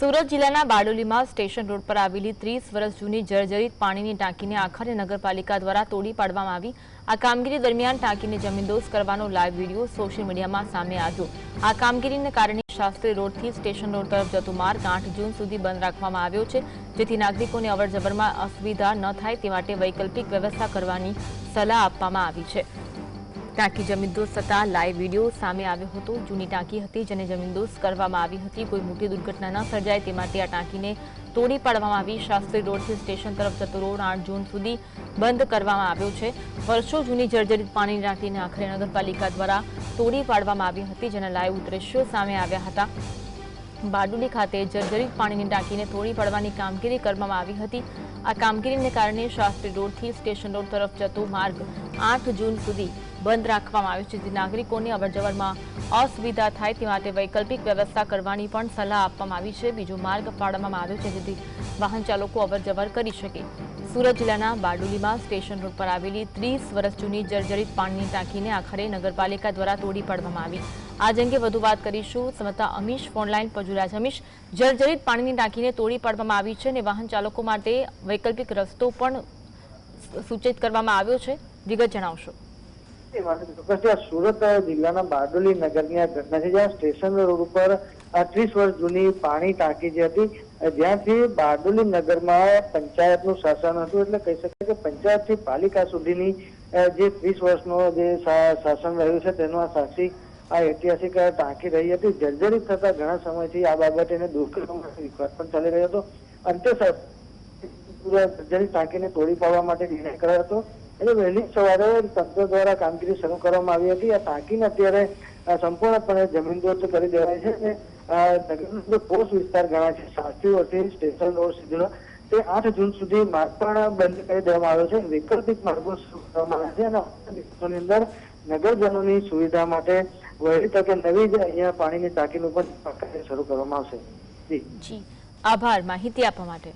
સુરત જિલ્લાના બારડોલીમાં station road પર આવેલી ત્રીસ વર્ષ જૂની જર્જરિત પાણીની ટાંકીને આખરે નગરપાલિકા દ્વારા તોડી પાડવામાં આવી. આ કામગીરી દરમિયાન ટાંકીને જમીનદોસ્ત કરવાનો લાઈવ વીડિયો સોશિયલ મીડિયામાં સામે આવ્યો. આ કામગીરીને કારણે શાસ્ત્રી રોડથી સ્ટેશન રોડ તરફ જતો માર્ગ આઠ જૂન સુધી બંધ રાખવામાં આવ્યો છે, જેથી નાગરિકોને અવરજવરમાં અસુવિધા ન થાય તે માટે વૈકલ્પિક વ્યવસ્થા કરવાની સલાહ આપવામાં આવી છે. ટાંકી જમીનદોસ્ત થતા લાઈવ વીડિયો સામે આવ્યો હતો. જૂની ટાંકી હતી જેને જમીનદોસ્ત કરવામાં આવી હતી. કોઈ મોટી દુર્ઘટના ન સર્જાય તે માટે આ ટાંકીને તોડી પાડવામાં આવી. શાસ્ત્રી રોડથી સ્ટેશન તરફ જતો રોડ આઠ જૂન સુધી બંધ કરવામાં આવ્યો છે. વર્ષો જૂની જર્જરિત પાણીની ટાંકીને આખરે નગરપાલિકા દ્વારા તોડી પાડવામાં આવી હતી જેના લાઈવ દ્રશ્યો સામે આવ્યા હતા. બારડોલી ખાતે જર્જરિત પાણીની ટાંકીને તોડી પાડવાની કામગીરી કરવામાં આવી હતી. આ કામગીરીને કારણે શાસ્ત્રી રોડથી સ્ટેશન રોડ તરફ જતો માર્ગ આઠ જૂન સુધી બંધ રાખવામાં આવ્યું છે, જેથી નાગરિકોને અવરજવરમાં અસુવિધા થાય તે માટે વૈકલ્પિક વ્યવસ્થા કરવાની પણ સલાહ આપવામાં આવી છે. બીજો માર્ગ ફાળવવામાં આવ્યો છે, જેથી વાહન ચાલકો અવરજવર કરી શકે. સુરત જિલ્લાના બારડોલીમાં સ્ટેશન રોડ પર આવેલી ત્રીસ વર્ષ જૂની જર્જરિત પાણીની ટાંકીને આખરે નગરપાલિકા દ્વારા તોડી પાડવામાં આવી. આજ અંગે વધુ વાત કરીશું. સમતા અમીશ ફોનલાઈન પર જોડાયા અમીશ. જર્જરિત પાણીની ટાંકીને તોડી પાડવામાં આવી છે અને વાહન ચાલકો માટે વૈકલ્પિક રસ્તો પણ સૂચિત કરવામાં આવ્યો છે. વિગત જણાવશો. વાત સુરત જિલ્લાના બારડોલી નગરની આ ઘટના છે જ્યાં સ્ટેશન રોડ ઉપર ત્રીસ વર્ષ જૂની પાણી ટાંકી જે હતી જ્યાંથી બારડોલી નગરમાં પંચાયતનું શાસન હતું, એટલે કહી શકાય કે પંચાયતથી પાલિકા સુધીની જે ત્રીસ વર્ષનો જે શાસન રહ્યું છે, તેનો આ સાક્ષી આ ઐતિહાસિક ટાંકી રહી હતી. જર્જરિત થતા ઘણા સમયથી આ બાબતે એને માટે વિવાદ પણ ચાલી રહ્યો હતો. અંતે સાહેબ જર્જરિત ટાંકીને તોડી પાડવા માટે નિર્ણય કર્યો હતો. એટલે વહેલી સવારે તંત્ર દ્વારા કામગીરી શરૂ કરવામાં આવી હતી. આ ટાંકીને અત્યારે સંપૂર્ણપણે જમીનદોસ્ત કરી દેવાય છે અને નગરનો પોસ્ટ વિસ્તાર ગણાય છે. શાસ્ત્રીઓથી સ્ટેશન રોડ સુધીનો તે આઠ જૂન સુધી માર્ગ પણ બંધ કરી દેવામાં આવ્યો છે. વૈકલ્પિક માર્ગો શરૂ કરવામાં આવ્યા છે અને દિવસોની અંદર નગરજનોની સુવિધા માટે વહેલી તકે નવી જ અહીંયા પાણીની ટાંકીનું પણ શરૂ કરવામાં આવશે. જી. આભાર. માહિતી આપવા માટે.